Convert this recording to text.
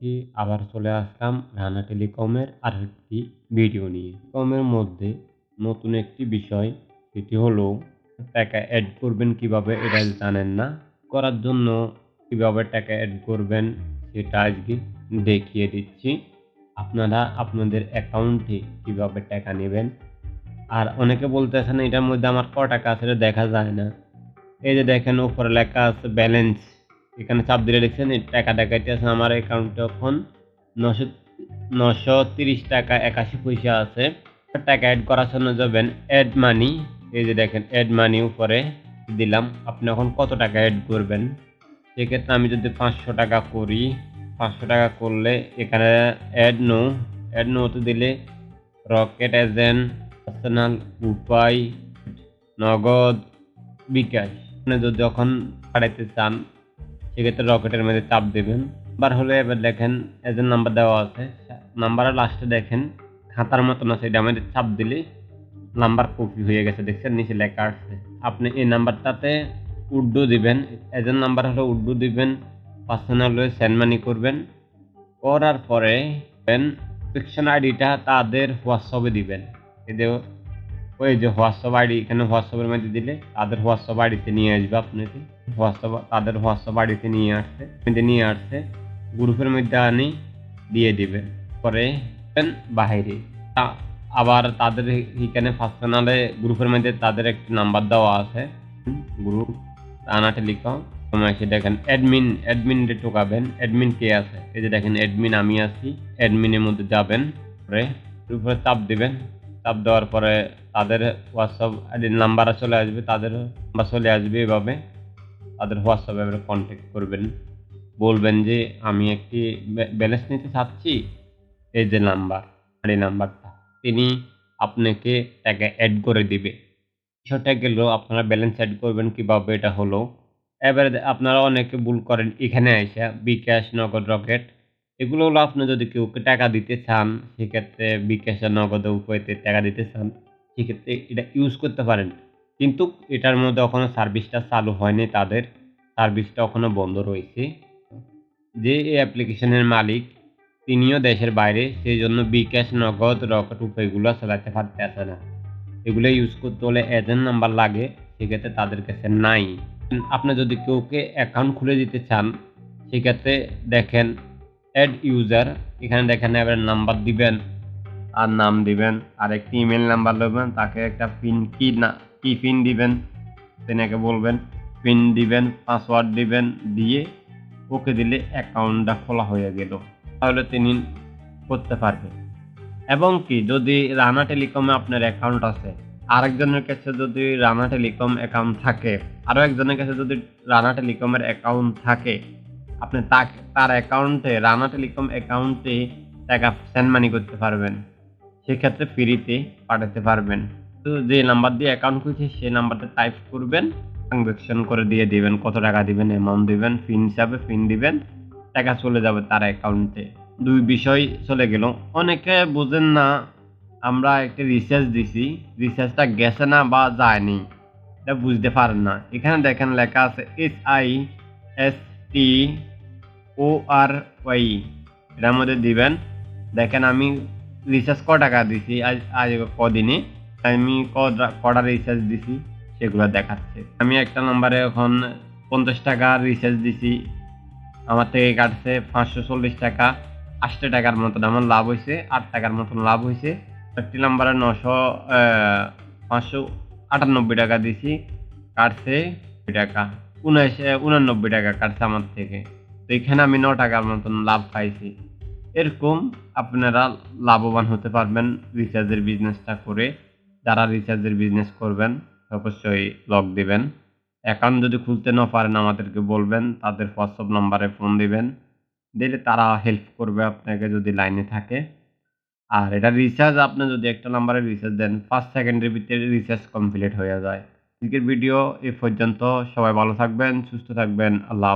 কি আবার চলে আসলাম রানা টেলিকমের আরেকটি ভিডিও নিয়ে। কমের মধ্যে নতুন একটি বিষয়, সেটি হলো, টাকা অ্যাড করবেন কীভাবে এটা জানেন না। করার জন্য কীভাবে টাকা অ্যাড করবেন সেটা আজকে দেখিয়ে দিচ্ছি। আপনারা আপনাদের অ্যাকাউন্টে কীভাবে টাকা নেবেন। আর অনেকে বলতে বলতেছেন, এটার মধ্যে আমার ক টাকা আছে দেখা যায় না। এই যে দেখেন, উপরে লেখা আছে, ব্যালেন্স এখানে চাপ দিলে দেখছেন টাকা দেখাইতেছে আমার অ্যাকাউন্টে এখন নশো নশো তিরিশ টাকা একাশি পয়সা আছে। টাকা অ্যাড করার জন্য যাবেন অ্যাড মানি এই যে দেখেন অ্যাড মানি উপরে দিলাম। আপনি এখন কত টাকা অ্যাড করবেন? সেক্ষেত্রে আমি যদি পাঁচশো টাকা করি, পাঁচশো টাকা করলে এখানে অ্যাড নো অ্যাড নোতে দিলে রকেট এজেন্ট পার্সোনাল উপায়, নগদ বিকাশ। আপনি যদি যখন পাঠাইতে চান সেক্ষেত্রে রকেটের মধ্যে চাপ দেবেন। বার হলে এবার দেখেন এজেন্ট নাম্বার দেওয়া আছে নাম্বারের লাস্টে দেখেন, খাতার মতন আছে, এটা আমাদের চাপ দিলে নাম্বার কপি হয়ে গেছে, দেখছেন? নিচে লেখা আসছে আপনি এই নাম্বারটাতে উর্দু দিবেন এজেন্ট নাম্বার হলে উর্দু দিবেন পার্সোনাল হয়ে মানি করবেন, করার পরে ফিকশন আইডিটা তাদের হোয়াটসঅ্যাপে দিবেন। এদের ওই যে হোয়াটসঅ্যাপ আইডি, এখানে হোয়াটসঅ্যাপের মধ্যে দিলে তাদের হোয়াটসঅ্যাপ আইডিতে নিয়ে আসবে আপনাকে হোয়াটসঅ্যাপ, তাদের হোয়াটসঅ্যাপ আইডিতে নিয়ে আসছে নিয়ে আসছে, গ্রুপের মধ্যে আনি, দিয়ে দিবেন পরে বাহিরে আবার তাদের এখানে পার্সোনালে গ্রুপের মধ্যে তাদের একটি নাম্বার দেওয়া আছে। গ্রুপ টেলিকম তোমরা এসে দেখেন অ্যাডমিন অ্যাডমিন ঢোকাবেন অ্যাডমিন কে আছে? এই যে দেখেন অ্যাডমিন আমি আছি অ্যাডমিনের মধ্যে যাবেন, পরে উপরে চাপ দিবেন। চাপ দেওয়ার পরে তাদের হোয়াটসঅ্যাপ আইডির নাম্বার চলে আসবে, তাদের নাম্বার চলে আসবে এভাবে। তাদের হোয়াটসঅ্যাপে এবারে কন্ট্যাক্ট করবেন। বলবেন যে, আমি একটি ব্যালেন্স নিতে চাচ্ছি, এই যে নাম্বার, আইডি নাম্বারটা। তিনি আপনাকে টাকা অ্যাড করে দিবে। বিষয়টা গেল আপনারা ব্যালেন্স অ্যাড করবেন কীভাবে, এটা হলো। এবারে আপনারা অনেকে ভুল করেন। এখানে আইসা, বিকাশ নগদ রকেট এগুলো হলো আপনি যদি কেউ টাকা দিতে চান, সেক্ষেত্রে বিকাশে নগদ উপায়তে টাকা দিতে চান, সেক্ষেত্রে এটা ইউজ করতে পারেন। কিন্তু এটার মধ্যে এখনও সার্ভিসটা চালু হয়নি তাদের। সার্ভিসটা এখনও বন্ধ রয়েছে। যে এই অ্যাপ্লিকেশনের মালিক, তিনিও দেশের বাইরে, সেই জন্য বিকাশ, নগদ, রকেট উপায়গুলো চালাতে পারতেছে না। এগুলো ইউজ করতে হলে এজেন্ট নাম্বার লাগে, সেক্ষেত্রে তাদের কাছে নাই। আপনি যদি কেউকে অ্যাকাউন্ট খুলে দিতে চান, সেক্ষেত্রে দেখেন অ্যাড ইউজার এখানে দেখেন এবার নাম্বার দিবেন, আর নাম দিবেন, আর একটি ইমেল নাম্বার নেবেন তাকে একটা পিন কি না কি পিন দিবেন তেনাকে বলবেন পিন দিবেন পাসওয়ার্ড দিবেন, দিয়ে ওকে দিলে অ্যাকাউন্টটা খোলা হয়ে গেল। তাহলে তিনি করতে পারবে এবং কি, যদি রানা টেলিকমে আপনার অ্যাকাউন্ট আছে, আরেকজনের কাছে যদি রানা টেলিকম অ্যাকাউন্ট থাকে আরও একজনের কাছে যদি রানা টেলিকমের অ্যাকাউন্ট থাকে আপনি তার অ্যাকাউন্টে রানা টেলিকম অ্যাকাউন্টে টাকা সেন্ড মানি করতে পারবেন। সেক্ষেত্রে ফ্রিতে পাঠাতে পারবেন। তো যে নাম্বার দিয়ে অ্যাকাউন্ট খুলছে, সেই নাম্বারটা টাইপ করবেন ট্রানজ্যাকশন করে দিয়ে দিবেন, কত টাকা দিবেন অ্যামাউন্ট দিবেন ফিন হিসাবে ফিন দিবেন, টাকা চলে যাবে তার অ্যাকাউন্টে। দুই বিষয় চলে গেল। অনেকে বোঝেন না, আমরা একটা রিসার্চ দিছি রিসার্চটা গেছে না বা যায়নি। এটা বুঝতে পারেন না। এখানে দেখেন লেখা আছে S I S T O R Y এটার মধ্যে দিবেন। দেখেন আমি রিচার্জ ক টাকা দিছি আজ আজ কদিনে। আমি কটা- রিচার্জ দিছি সেগুলো দেখাচ্ছে। আমি একটা নম্বরে এখন পঞ্চাশ টাকা রিচার্জ দিছি। আমার থেকে কাটছে পাঁচশো চল্লিশ টাকা। আশি টাকার মতন, আমার লাভ হয়েছে, আট টাকার মতন লাভ হয়েছে। একটি নাম্বারে নশো পাঁচশো আটানব্বই টাকা দিছি। কাটছে টাকা। উনিশ উনানব্বই টাকা কাটছে আমার থেকে। তো এখানে আমি ন টাকার মতন লাভ পাইছি। এরকম আপনারা লাভবান হতে পারবেন রিচার্জের বিজনেসটা করে। যারা রিচার্জের বিজনেস করবেন, অবশ্যই লক দিবেন। অ্যাকাউন্ট যদি খুলতে না পারেন আমাদেরকে বলবেন, তাদের হোয়াটসঅ্যাপ নাম্বারে ফোন দিবেন। দিলে তারা হেল্প করবে আপনাকে যদি লাইনে থাকে। আর এটা রিচার্জ আপনি যদি একটা নাম্বারে রিচার্জ দেন ফার্স্ট সেকেন্ডের ভিতরে রিচার্জ কমপ্লিট হয়ে যায়। আজকের ভিডিও এ পর্যন্ত সবাই ভালো থাকবেন সুস্থ থাকবেন আল্লাহ।